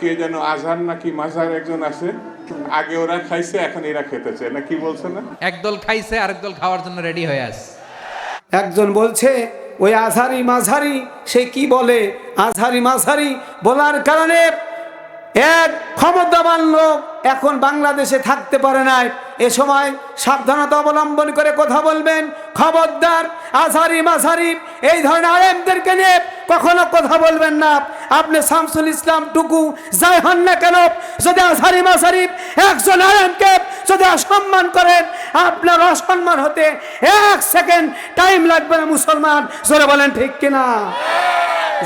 কে যেন আজহার নাকি মাঝার একজন আছে আগে ওরা খাইছে এখন এরা খেতেছে না কি বলছে না? একদল খাইছে আরেক দল খাওয়ার জন্য রেডি হয়ে আছে। একজন বলছে ওই আজহারি মাঝারি সে কি বলে? আজহারি মাঝারি বলার কারণে এক ক্ষমতাবান লোক এখন বাংলাদেশে থাকতে পারে নাই। এ সময় সাবধানতা অবলম্বন করে কথা বলবেন। খবরদার, আজহারি মাঝারি এই ধরনের আলেমদেরকে নিয়ে কখনো কথা বলবেন না। আপনি শামসুল ইসলাম টুকু, যাই হন না কেন, যদি আজহারি মাঝারি একজন আলেমকে যদি অসম্মান করেন, আপনার অসম্মান হতে এক সেকেন্ড টাইম লাগবে না মুসলমান। জোরে বলেন ঠিক কিনা?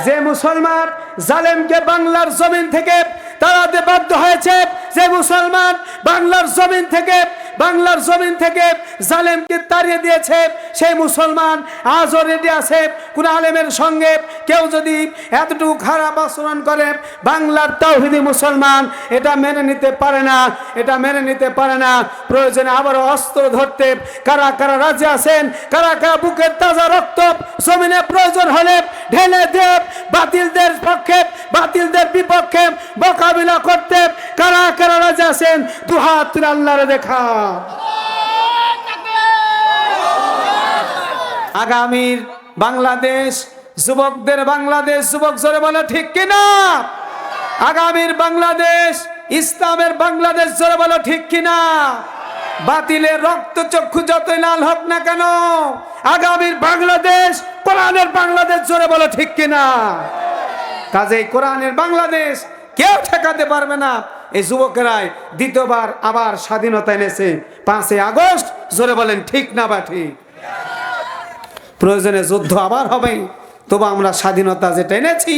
যে মুসলমান জালেমকে বাংলার জমিন থেকে তাড়াতে বাধ্য হয়েছে, যে মুসলমান বাংলার জমিন থেকে বাংলার জমিন থেকে জালেমকে তাড়িয়ে দিয়েছে সেই মুসলমান। আজও রেডি আছে কোন আলেমের সঙ্গে। কেউ যদি এতটুকু খারাপ আচরণ করে, বাংলার তাওহিদি মুসলমান, এটা মেনে নিতে পারে না, এটা মেনে নিতে পারে না। প্রয়োজনে আবারও অস্ত্র ধরতে কারা কারা রাজি আছেন, কারা কারা বুকের তাজা রক্ত জমিনে প্রয়োজন হলে ঢেলে দেব বাতিলদের পক্ষে, বাতিলদের বিপক্ষে মোকাবিলা করতে কারা কারা রাজি আছেন, দুহাত আল্লাহরে দেখা আগামীর বাংলাদেশ, যুবকদের বাংলাদেশ, যুবক জোরে বলে ঠিক কিনা? আগামীর বাংলাদেশ, ইসলামের বাংলাদেশ জোরে বলো ঠিক কিনা? বাতিলের রক্ত চক্ষু যতই লাল হোক না কেন, আগামীর বাংলাদেশ, কোরআনের বাংলাদেশ জোরে বলো ঠিক কিনা? কাজেই কোরআনের বাংলাদেশ কেউ ঠেকাতে পারবে না। এই যুবকেরাই দ্বিতীয়বার আবার স্বাধীনতা এনেছে। পাঁচই আগস্ট, জোরে বলেন, ঠিক না বা ঠিক? প্রয়োজনে যুদ্ধ আবার হবে। তবু আমরা স্বাধীনতা যেটা এনেছি,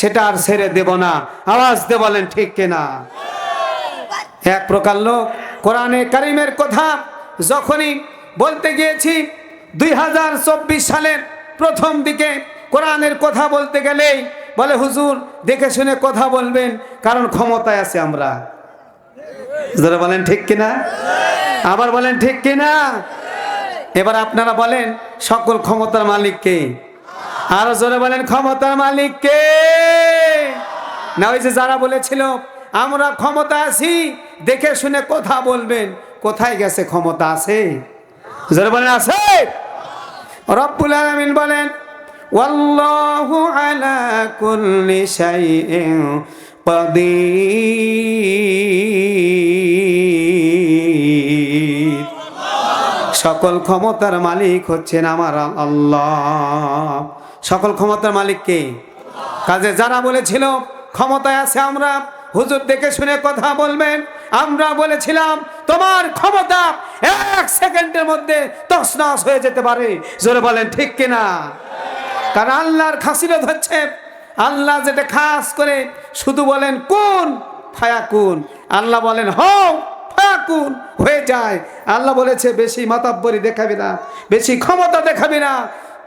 সেটা আর ছেড়ে দেব না। আওয়াজ দে বলেন, ঠিক কিনা এক প্রকার লোক, কোরআনে কারিমের কথা যখনই বলতে গিয়েছি, দুই হাজার চব্বিশ সালের প্রথম দিকে কোরআনের কথা বলতে গেলেই বলে, হুজুর, দেখে শুনে কথা বলবেন, কারণ ক্ষমতায় আছে আমরা। যারা বলেন, ঠিক কিনা? আবার বলেন, ঠিক কিনা? এবার আপনারা বলেন, সকল ক্ষমতার মালিককে আরও জোরে বলেন, ক্ষমতার মালিক কে? না, ওই যে যারা বলেছিল, আমরা ক্ষমতা আছি, দেখে শুনে কথা বলবেন। কোথায় গেছে ক্ষমতা আছে? জোরে বলেন, আছে? রব্বুল আলামিন বলেন ওয়াল্লাহু আলা কুল্লি শাইইন কাদির সকল ক্ষমতার মালিক হচ্ছেন আমার আল্লাহ। সকল ক্ষমতার মালিক কে? কাজে যারা বলেছিল, ক্ষমতায় আছে আমরা, হুজুর দেখে শুনে কথা বলবেন। আমরা বলেছিলাম, তোমার ক্ষমতা এক সেকেন্ডের মধ্যে তসনাস হয়ে যেতে পারে। জোরে বলেন, ঠিক কিনা? কারণ আল্লাহর খাসিরত হচ্ছে আল্লাহ যেটা খাস করে, শুধু বলেন, কোন ফায়া কোন আল্লাহ বলেন, হও, ফায়াকুন। হয়ে যায়। আল্লাহ বলেছে, বেশি মাতাব্বরি দেখাবি না, বেশি ক্ষমতা দেখাবি না।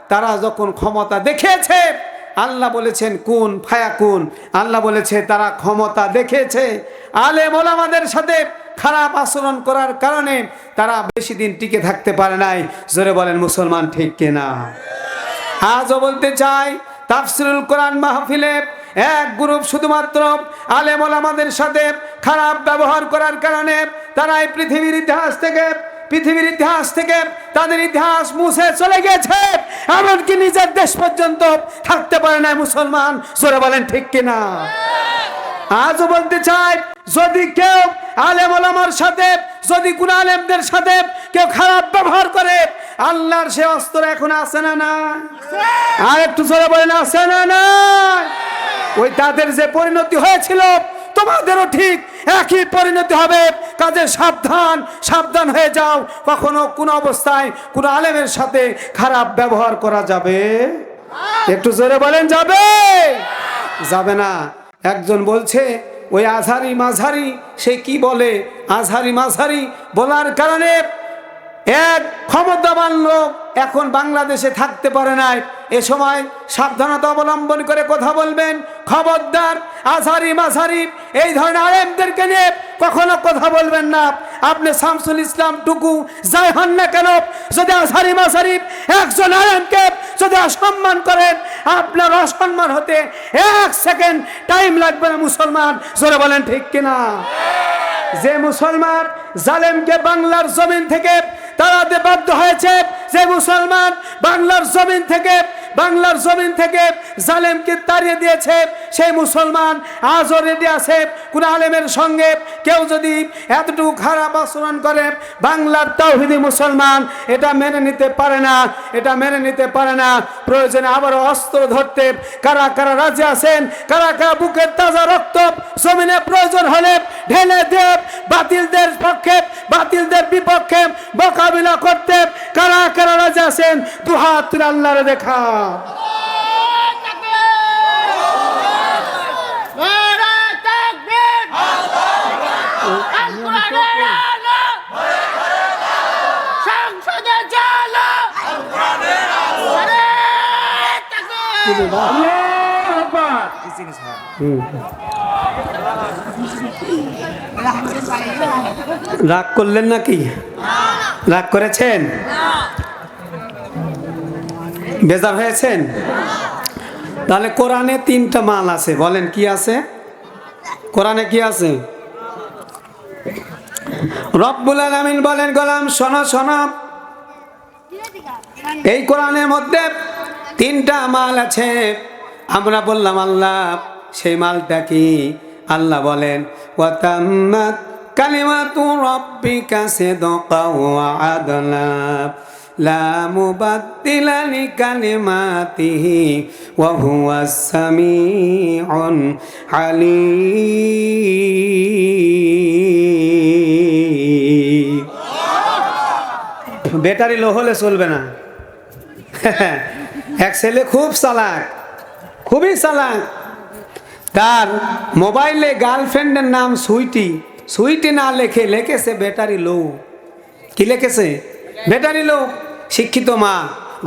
তারা যখন ক্ষমতা দেখিয়েছে, আল্লাহ বলেছেন, কোন, ফায়াকুন। আল্লাহ বলেছে, তারা ক্ষমতা দেখেছে আলে মোলামাদের সাথে খারাপ আচরণ করার কারণে তারা বেশি দিন টিকে থাকতে পারে নাই। জোরে বলেন, মুসলমান ঠিক কিনা? আজও বলতে চাই, তাফসিরুল কোরআন মাহফিলে এক গ্রুপ শুধুমাত্র আলেমল আমাদের সাথে খারাপ ব্যবহার করার কারণে তারা এই পৃথিবীর ইতিহাস থেকে, পৃথিবীর ইতিহাস থেকে তাদের ইতিহাস মুছে চলে গেছে। এমনকি নিজের দেশ পর্যন্ত থাকতে পারে না মুসলমান। জোরে বলেন ঠিক কিনা? আজও বলতে চাই, যদি কেউ আলেম ওলামার সাথে যদি কোন আলেমদের সাথে কেউ খারাপ ব্যবহার করে আল্লাহর সে অস্ত্র এখন আছে না না আর একটু জোরে বলেন আছে না না ওই তাদের যে পরিণতি হয়েছিল তোমাদেরও ঠিক একই পরিণতি হবে। কাজে সাবধান সাবধান হয়ে যাও। কখনো কোন অবস্থায় কোন আলেমের সাথে খারাপ ব্যবহার করা যাবে? একটু জোরে বলেন যাবে? যাবে না। একজন বলছে ওই আজহারি মাঝারি সে কি বলে? আজহারি মাঝারি বলার কারণে এক ক্ষমতাবান লোক এখন বাংলাদেশে থাকতে পারে নাই। এ সময় সাবধানতা অবলম্বন করে কথা বলবেন। খবরদার, আজহারি মাঝারি এই ধরনের আলেমদেরকে নিয়ে কখনো কথা বলবেন না। আপনি শামসুল ইসলাম, টুকু, যাই হন না কেন, যদি আসারি মাসারিফ একজন আলেমকে যদি অসম্মান করেন, আপনার অসম্মান হতে এক সেকেন্ড টাইম লাগবে না মুসলমান। জোরে বলেন ঠিক কিনা? যে মুসলমান জালেমকে বাংলার জমিন থেকে তাড়াতে বাধ্য হয়েছে যে মুসলমান বাংলার জমিন থেকে বাংলার জমিন থেকে জালেমকে তাড়িয়ে দিয়েছে সেই মুসলমান। আজও রেডি আছে কোন আলেমের সঙ্গে। কেউ যদি এতটুকু খারাপ আচরণ করে, বাংলার তাওহিদি মুসলমান, এটা মেনে নিতে পারে না, এটা মেনে নিতে পারে না। প্রয়োজনে আবারও অস্ত্র ধরতে, কারা কারা রাজি আছেন, কারা কারা বুকের তাজা রক্ত জমিনে প্রয়োজন হলে ঢেলে দেব বাতিলদের পক্ষে, বাতিলদের বিপক্ষে মোকাবিলা করতে কারা কারা রাজি আছেন দু হাত তুলে আল্লাহর দেখা রাগ করলেন নাকি? রাগ করেছেন? বেজার হয়েছেন? তাহলে কোরআনে তিনটা মাল আছে, বলেন কি আছে? কোরআনে কি আছে? রব্বুল আলামিন বলেন, গোলাম, শোনো শোনো। এই কোরআনের মধ্যে তিনটা মাল আছে। আমরা বললাম, আল্লাহ, সেই মালটা কি? আল্লাহ বলেন, ওয়াতাম্মাত কালিমাতু রাব্বিকা সিদকা ওয়া আদলা। মুবাদ্দিলা লিকালিমাতিহি ওয়া হুয়াস সামিউন আলীম। ব্যাটারি লো হলে চলবে না। এক ছেলে খুব চালাক, খুবই চালাক। তার মোবাইলে গার্লফ্রেন্ডের নাম সুইটি সুইটি না লেখে লেখেছে ব্যাটারি লো। কি লিখেছে? ব্যাটারি লোক, শিক্ষিত মা,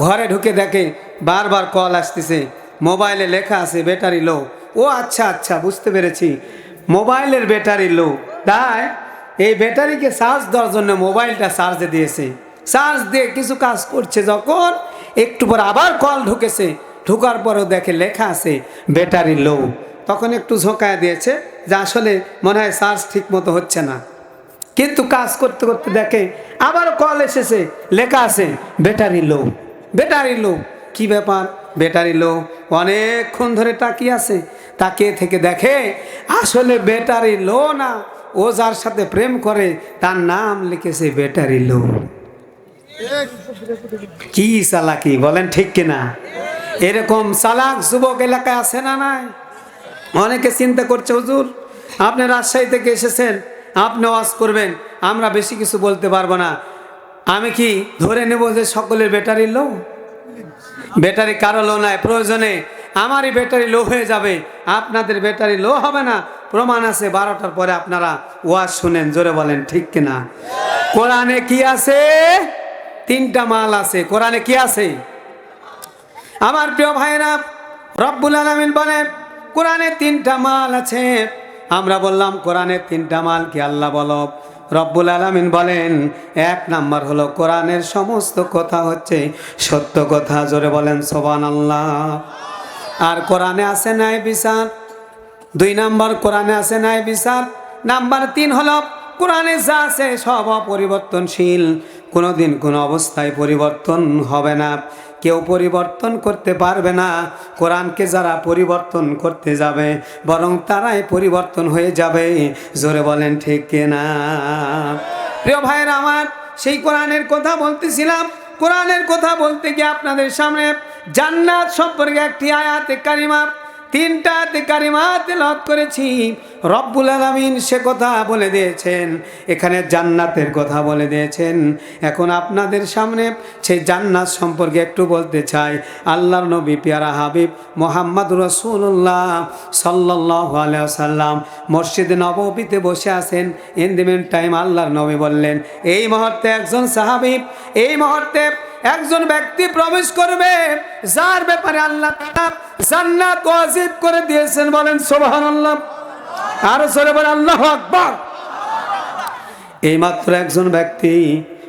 ঘরে ঢুকে দেখে বারবার কল আসতেছে, মোবাইলে লেখা আছে ব্যাটারি লো ও আচ্ছা আচ্ছা বুঝতে পেরেছি। মোবাইলের ব্যাটারি লো তাই এই ব্যাটারিকে চার্জ দেওয়ার জন্য মোবাইলটা চার্জে দিয়েছে। চার্জ দিয়ে কিছু কাজ করছে যখন একটু পর আবার কল ঢুকেছে। ঢুকার পরও দেখে লেখা আছে ব্যাটারি লো তখন একটু ঝোঁকায় দিয়েছে যে আসলে মনে হয় চার্জ ঠিক মতো হচ্ছে না। কিন্তু কাজ করতে করতে দেখে, আবার কল এসেছে, লেখা আছে ব্যাটারি লো ব্যাটারি লো কি ব্যাপার? ব্যাটারি লো অনেকক্ষণ ধরে তাকিয়ে আছে, তাকিয়ে থেকে দেখে, আসলে ব্যাটারি লো না। ও যার সাথে প্রেম করে, তার নাম লিখেছে ব্যাটারি লো কি চালাকি, বলেন ঠিক কিনা? এরকম চালাক যুবক এলাকায় আছে না নাই? অনেকে চিন্তা করছে, হুজুর, আপনি রাজশাহী থেকে এসেছেন আপনি ওয়াজ করবেন, আমরা বেশি কিছু বলতে পারব না। আমি কি ধরে নেব যে সকলের ব্যাটারি লো? ব্যাটারি কারও লো নাই, প্রয়োজনে আমারই ব্যাটারি লো হয়ে যাবে, আপনাদের ব্যাটারি লো হবে না। প্রমাণ আছে, বারোটার পরে আপনারা ওয়াজ শুনেন, জোরে বলেন, ঠিক কিনা? কোরআনে কি আছে? তিনটা মাল আছে, কোরআনে কি আছে? আমার প্রিয় ভাইরা রব্বুল আলমিন বলেন, কোরআনে তিনটা মাল আছে। আমরা বললাম, কোরআনের তিনটা মাল কি আল্লাহ বলো? রব্বুল আলমিন বলেন, এক নাম্বার হলো কোরআনের সমস্ত কথা হচ্ছে সত্য কথা। জোরে বলেন সোবান আল্লাহ আর কোরআনে আছে ন্যায় বিচার। দুই নাম্বার, কোরআনে আছে ন্যায় বিচার। নাম্বার তিন হলো, কোরআনে যা আছে সব অপরিবর্তনশীল। কোনোদিন কোনো অবস্থায় পরিবর্তন হবে না। কেউ পরিবর্তন করতে পারবে না। কোরআনকে যারা পরিবর্তন করতে যাবে, বরং তারাই পরিবর্তন হয়ে যাবে। জোরে বলেন ঠিক না প্রিয় ভাইয়ের আমার, সেই কোরআনের কথা বলতেছিলাম। কোরআনের কথা বলতে গিয়ে আপনাদের সামনে জান্নাত সম্পর্কে একটি আয়াতে কারিমা, তিনটা আয়াতে কারিমা তেলাওয়াত করেছি। রব্বুল আলামিন সে কথা বলে দিয়েছেন, এখানে জান্নাতের কথা বলে দিয়েছেন। এখন আপনাদের সামনে সেই জান্নাত সম্পর্কে একটু বলতে চাই। আল্লাহর নবী পিয়ারা হাবিব মোহাম্মদ রসুল্লাহ সাল্লাহ সাল্লাম মসজিদে নববীতে বসে আছেন। ইন দি মেন টাইম আল্লাহর নবী বললেন, এই মুহূর্তে একজন সাহাবিব এই মুহূর্তে একজন ব্যক্তি প্রবেশ করবে, যার ব্যাপারে আল্লাহ জান্নাত ওয়াজিব করে দিয়েছেন। বলেন, সুবহানাল্লাহ। আর সরে বলে আল্লাহ আকবর! এইমাত্র একজন ব্যক্তি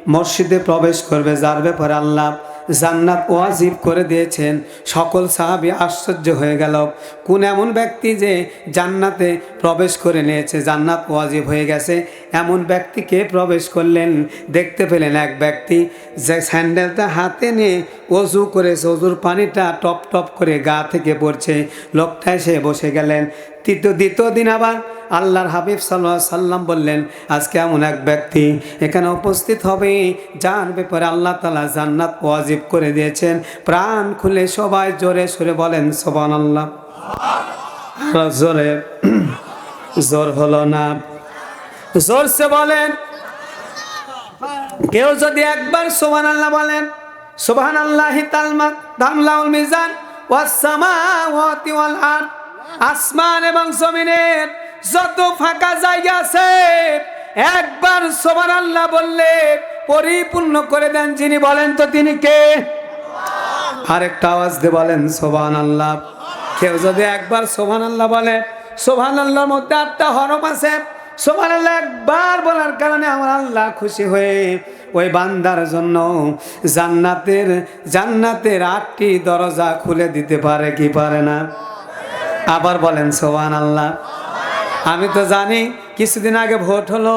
মসজিদে প্রবেশ করবে যার ব্যাপারে আল্লাহ জান্নাত ওয়াজিব করে দিয়েছেন। সকল সাহাবি আশ্চর্য হয়ে গেল। কোন এমন ব্যক্তি যে জান্নাতে প্রবেশ করে নিয়েছে, জান্নাত ওয়াজিব হয়ে গেছে। এমন ব্যক্তিকে প্রবেশ করলেন? দেখতে পেলেন এক ব্যক্তি। যে স্যান্ডেলটা হাতে নিয়ে অজু করেছে, অজুর পানিটা টপ টপ করে গা থেকে পড়ছে। লোকটা এসে বসে গেলেন। তৃতীয় দ্বিতীয় দিন আবার আল্লাহর হাবিব সাল্লাহ সাল্লাম বললেন আজকে এমন এক ব্যক্তি এখানে উপস্থিত হবে, যার ব্যাপারে আল্লাহ তালা জান্নাত ওয়াজিব করে দিয়েছেন। প্রাণ খুলে সবাই জোরে সরে বলেন সোবান আল্লাহ জোরে, জোর হলো না। জোরসে বলেন, কেউ যদি একবার সোবান আল্লাহ বলেন সোবান আল্লাহি তালমা মিজান ওয়াল আসমান এবং জমিনের যত ফাঁকা জায়গা আছে, একবার সোবান আল্লাহ বললে পরিপূর্ণ করে দেন, যিনি বলেন তো তিনি কে? আরেকটা আওয়াজ দিয়ে বলেন সোবান আল্লাহ। কেউ যদি একবার সোভান আল্লাহ বলে সোভান আল্লাহর মধ্যে আটটা হরফ আছে সোভান আল্লাহ একবার বলার কারণে আমার আল্লাহ খুশি হয়ে ওই বান্দার জন্য জান্নাতের জান্নাতের আটটি দরজা খুলে দিতে পারে কি পারে না? আবার বলেন সোহান আল্লাহ। আমি তো জানি কিছুদিন আগে ভোট হলো,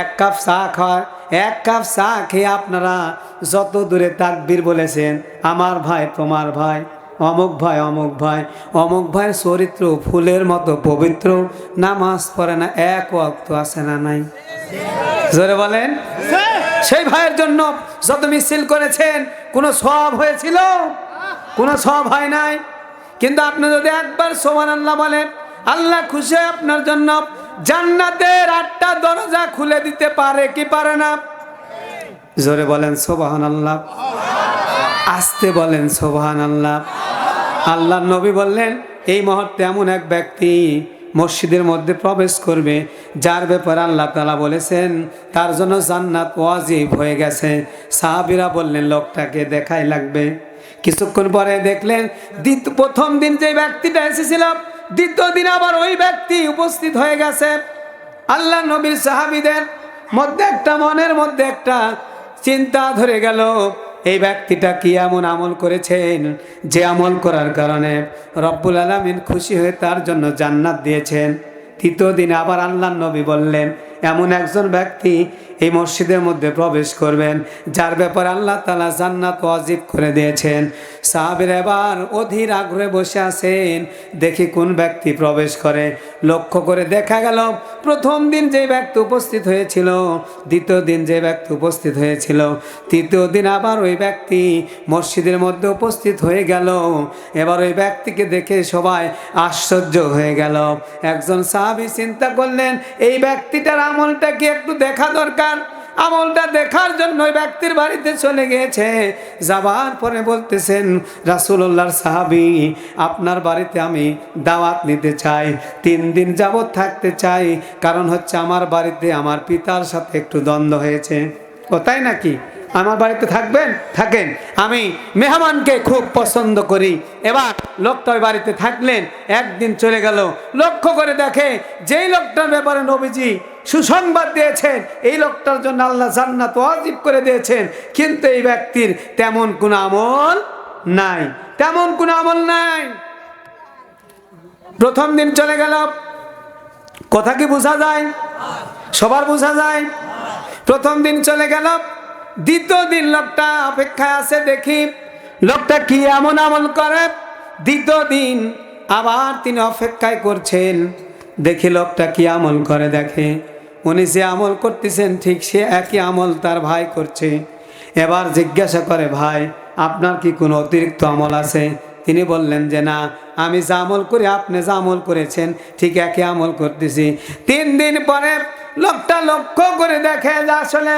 এক কাপ চা খায়। এক কাপ চা খেয়ে আপনারা যত দূরে তাকবীর বলেছেন, আমার ভাই, তোমার ভাই, অমুক ভাই অমুক ভাই, অমুক ভাইয়ের চরিত্র ফুলের মতো পবিত্র, নামাজ পড়ে না, এক ওয়াক্ত আছে না নাই। জোরে বলেন। সেই ভাইয়ের জন্য যত মিছিল করেছেন, কোনো সব হয়েছিল? কোনো সব হয় নাই? কিন্তু আপনি যদি একবার সোমান আল্লাহ বলেন আল্লাহ খুশি আপনার জন্য। জান্নাতের আটটা দরজা খুলে দিতে পারে কি পারে না? জোরে বলেন সোবাহান আল্লাহ আসতে বলেন সোবাহান আল্লাহ আল্লাহ নবী বললেন, এই মুহূর্তে এমন এক ব্যক্তি মসজিদের মধ্যে প্রবেশ করবে, যার ব্যাপারে আল্লাহ তালা বলেছেন, তার জন্য জান্নাত ওয়াজিব হয়ে গেছে। সাহাবিরা বললেন, লোকটাকে দেখাই লাগবে। কিছুক্ষণ পরে দেখলেন প্রথম দিন যে ব্যক্তিটা এসেছিল দ্বিতীয় দিন আবার ওই ব্যক্তি উপস্থিত হয়ে গেছে। আল্লাহ নবীর সাহাবিদের মধ্যে একটা মনের মধ্যে একটা চিন্তা ধরে গেল, এই ব্যক্তিটা কি এমন আমল করেছেন যে আমল করার কারণে রব্বুল আলমিন খুশি হয়ে তার জন্য জান্নাত দিয়েছেন? তৃতীয় দিন আবার আল্লাহ নবী বললেন, এমন একজন ব্যক্তি এই মসজিদের মধ্যে প্রবেশ করবেন, যার ব্যাপারে আল্লাহ তালা জান্নাত ওয়াজিব করে দিয়েছেন। সাহাবের এবার অধীর আগ্রহে বসে আছেন, দেখি কোন ব্যক্তি প্রবেশ করে। লক্ষ্য করে দেখা গেল, প্রথম দিন যে ব্যক্তি উপস্থিত হয়েছিল, দ্বিতীয় দিন যে ব্যক্তি উপস্থিত হয়েছিল, তৃতীয় দিন আবার ওই ব্যক্তি মসজিদের মধ্যে উপস্থিত হয়ে গেল। এবার ওই ব্যক্তিকে দেখে সবাই আশ্চর্য হয়ে গেল। একজন সাহাবি চিন্তা করলেন, এই ব্যক্তিটার আমলটা কি একটু দেখা দরকার? আমলটা দেখার জন্য ওই ব্যক্তির বাড়িতে চলে গিয়েছে। যাবার পরে বলতেছেন রাসুল্লাহর সাহাবি, আপনার বাড়িতে আমি দাওয়াত নিতে চাই, তিন দিন যাবৎ থাকতে চাই, কারণ হচ্ছে আমার বাড়িতে আমার পিতার সাথে একটু দ্বন্দ্ব হয়েছে। ও তাই নাকি? আমার বাড়িতে থাকবেন? থাকেন। আমি মেহমানকে খুব পছন্দ করি। এবার লোকটা ওই বাড়িতে থাকলেন, একদিন চলে গেল। লক্ষ্য করে দেখে, যেই লোকটার ব্যাপারে নবীজি সুসংবাদ দিয়েছেন। এই লোকটার জন্য আল্লাহ জান্নাত ওয়াজিব করে দিয়েছেন। কিন্তু এই ব্যক্তির তেমন কোনো আমল নাই। তেমন কোনো আমল নাই। প্রথম দিন চলে গেল। কথা কি বোঝা যায়? সবার বোঝা যায়? প্রথম দিন চলে গেল। দ্বিতীয় দিন লোকটা অপেক্ষায় আছে, দেখি লোকটা কি এমন আমল করে? দ্বিতীয় দিন আবার তিনি অপেক্ষায় করছেন। দেখি লোকটা কি আমল করে দেখে? উনি যে আমল করতেছেন ঠিক সে একই আমল তার ভাই করছে। এবার জিজ্ঞাসা করে, ভাই, আপনার কি কোনো অতিরিক্ত আমল আছে? তিনি বললেন যে, না, আমি যা আমল করি, আপনি যা আমল করেছেন, ঠিক একই আমল করতেছি। তিন দিন পরে লোকটা লক্ষ্য করে দেখে যে আসলে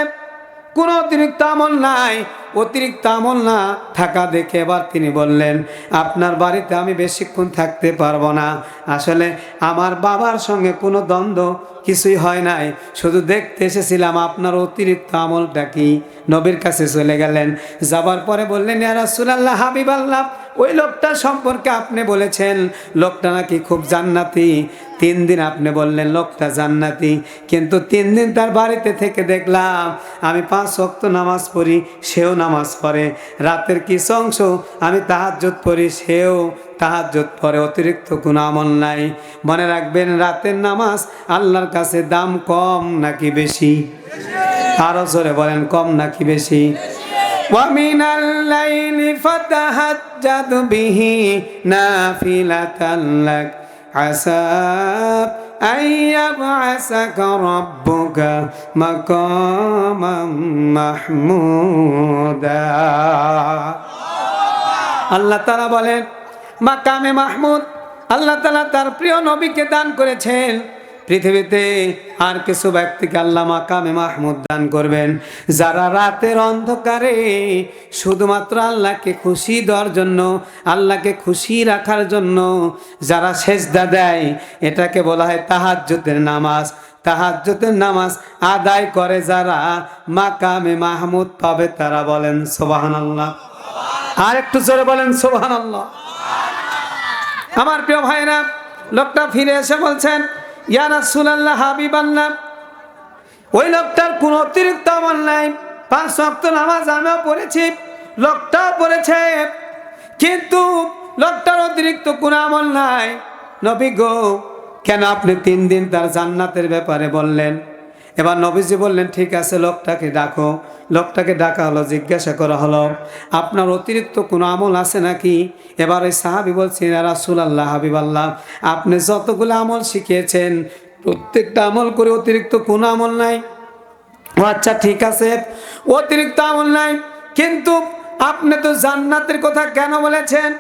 কোনো অতিরিক্ত আমল নাই। অতিরিক্ত আমল না থাকা দেখে এবার তিনি বললেন, আপনার বাড়িতে আমি বেশিক্ষণ থাকতে পারব না। আসলে আমার বাবার সঙ্গে কোনো দ্বন্দ্ব কিছুই হয় নাই। শুধু দেখতে এসেছিলাম আপনার অতিরিক্ত আমলটা কি? নবীর কাছে চলে গেলেন। যাবার পরে বললেন, ইয়া সুলাল্লাহ হাবিব আল্লাহ ওই লোকটা সম্পর্কে আপনি বলেছেন, লোকটা নাকি খুব জান্নাতি। তিন দিন আপনি বললেন, লোকটা জান্নাতি। কিন্তু তিন দিন তার বাড়িতে থেকে দেখলাম, আমি পাঁচ ওয়াক্ত নামাজ পড়ি, সেও নামাজ পড়ে। রাতের কিছু অংশ আমি তাহাজ্জুদ পড়ি, সেও তাহাজ্জুদ পরে অতিরিক্ত কোনো আমল নাই। মনে রাখবেন, রাতের নামাজ আল্লাহর কাছে দাম কম নাকি বেশি? আরও জোরে বলেন, কম নাকি বেশি? ومن الليل فتهجد به نافلة لك عسى أن يبعثك ربك مقاما محمودا আল্লাহ তালা বলেন মাকামে মাহমুদ আল্লাহ তালা তার প্রিয় নবীকে দান করেছেন পৃথিবীতে আর কিছু ব্যক্তিকে আল্লাহ মাকামে মাহমুদ দান করবেন। যারা রাতের অন্ধকারে শুধুমাত্র আল্লাহকে খুশি দেওয়ার জন্য, আল্লাহকে খুশি রাখার জন্য যারা সেজদা দেয়, এটাকে বলা হয় তাহাজ্জুদের নামাজ। তাহাজ্জুদের নামাজ আদায় করে যারা মাকামে মাহমুদ পাবে, তারা বলেন সোবাহান আল্লাহ আর একটু জোরে বলেন সোবাহান আল্লাহ আমার প্রিয় ভাইরা লোকটা ফিরে এসে বলছেন ওই লোকটার কোনো অতিরিক্ত পাঁচ পড়েছি, লোকটাও পড়েছে। কিন্তু লোকটার অতিরিক্ত নাই। কেন আপনি তিন দিন তার জান্নাতের ব্যাপারে বললেন? এবার নবীজি বললেন, ঠিক আছে, লোকটাকে ডাকো। লোকটাকে ডাকা হলো, জিজ্ঞাসা করা হলো, আপনার অতিরিক্ত কোনো আমল আছে নাকি? এবার ওই সাহাবি বলছেন রাসুল আল্লাহ হাবিব আল্লাহ আপনি যতগুলো আমল শিখিয়েছেন, প্রত্যেকটা আমল করে অতিরিক্ত কোনো আমল নাই? ও আচ্ছা ঠিক আছে, অতিরিক্ত আমল নাই, কিন্তু আপনি তো জান্নাতের কথা কেন বলেছেন?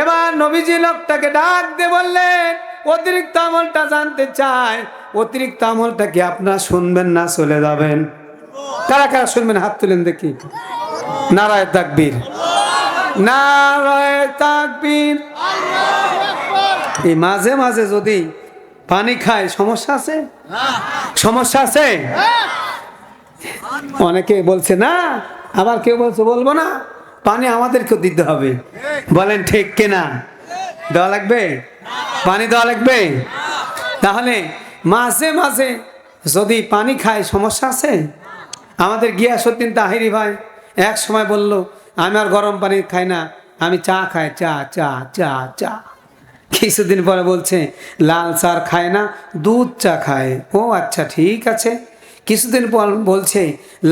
এবার নবীজি লোকটাকে ডাক দিয়ে বললেন অতিরিক্ত আমলটা জানতে চায়, অতিরিক্ত আমলটা কি আপনারা শুনবেন না চলে যাবেন? কারা কারা শুনবেন? হাত তুলেন দেখি। নারায় তাকবীর। নারায় তাকবীর। এই মাঝে মাঝে যদি পানি খায়, সমস্যা আছে? সমস্যা আছে? অনেকে বলছে, না, আবার কেউ বলছে, বলব না। পানি আমাদেরকেও দিতে হবে। বলেন, ঠিক কিনা? দেওয়া লাগবে? পানি দেওয়া লাগবে? তাহলে মাঝে মাঝে যদি পানি খায় সমস্যা আছে? আমাদের গিয়াসুদ্দিন তাহিরি ভাই এক সময় বলল আমি আর গরম পানি খাই না আমি চা খাই। চা চা চা চা। কিছুদিন পরে বলছে লাল চার খায় না দুধ চা খায়। ও আচ্ছা ঠিক আছে। কিছুদিন পর বলছে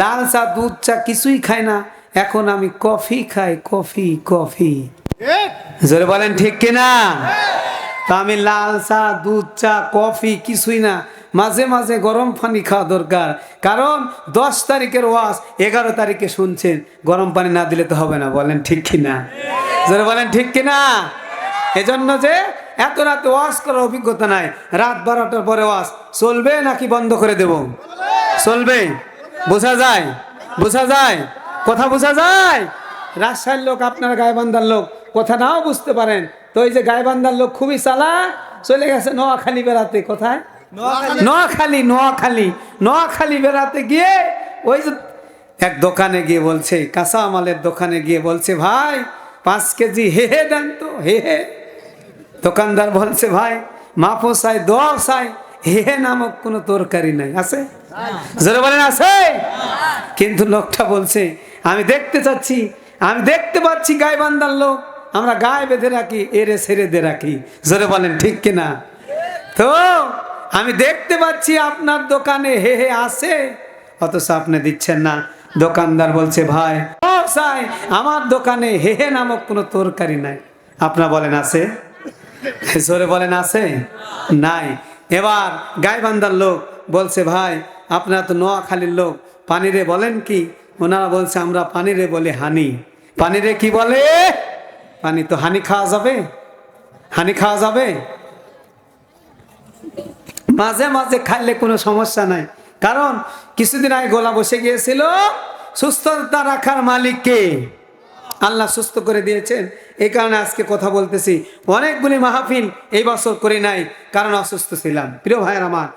লাল চা দুধ চা কিছুই খায় না এখন আমি কফি খাই কফি কফি। জোরে বলেন ঠিক কিনা? তা আমি লাল চা, দুধ চা, কফি, কিছুই না। মাঝে মাঝে গরম পানি খাওয়া দরকার। কারণ দশ তারিখের ওয়াজ, এগারো তারিখে শুনছেন। গরম পানি না দিলে তো হবে না, বলেন ঠিক কিনা জোরে বলেন ঠিক কিনা এজন্য যে এত রাত ওয়াজ করার অভিজ্ঞতা নাই। রাত বারোটার পরে ওয়াজ। চলবে নাকি বন্ধ করে দেব? চলবে। বোঝা যায়? বোঝা যায়? কথা বোঝা যায়? রাজশাহীর লোক, আপনার গায়েবান্ধার লোক, কথা নাও বুঝতে পারেন। তো এই যে গায়েবান্ধার লোক খুবই চালা চলে গেছে নোয়াখালী বেড়াতে কোথায়? নোয়াখালী। নোয়াখালী নোয়াখালী বেড়াতে গিয়ে ওই যে এক দোকানে গিয়ে বলছে কাঁচা মালের দোকানে গিয়ে বলছে ভাই পাঁচ কেজি হে হে দেন তো হে হে। দোকানদার বলছে ভাই মাপো চাই দোয়াও চাই হে হে নামক কোনো তরকারি নাই আছে? জোরে বলেন আছে? কিন্তু লোকটা বলছে আমি দেখতে চাচ্ছি আমি দেখতে পাচ্ছি গায়ে বান্দার লোক। আমরা গায়ে বেঁধে রাখি, এরে ছেড়ে দে রাখি। জোরে বলেন, ঠিক কিনা? তো, আমি দেখতে পাচ্ছি আপনার দোকানে হে হে আছে। অথচ আপনি দিচ্ছেন না। দোকানদার বলছে, ভাই সাই, আমার দোকানে হে হে নামক কোনো তরকারি নাই। আপনার বলেন, আছে? জোরে বলেন, আছে? নাই। এবার গাইবান্ধার লোক বলছে, ভাই, আপনারা তো নোয়াখালীর লোক, পানিরে বলেন কি? ওনারা বলছে, আমরা পানিরে বলে হানি। পানিরে কি বলে? পানি তো হানি খাওয়া যাবে? হানি খাওয়া যাবে? মাঝে মাঝে খাইলে কোনো সমস্যা নাই। কারণ কিছুদিন আগে গোলা বসে গিয়েছিল সুস্থতা রাখার মালিক কে? আল্লাহ সুস্থ করে দিয়েছেন। এই কারণে আজকে কথা বলতেছি। অনেকগুলি মাহফিল এই বছর করি নাই, কারণ অসুস্থ ছিলাম। প্রিয় ভাইয়ের আমার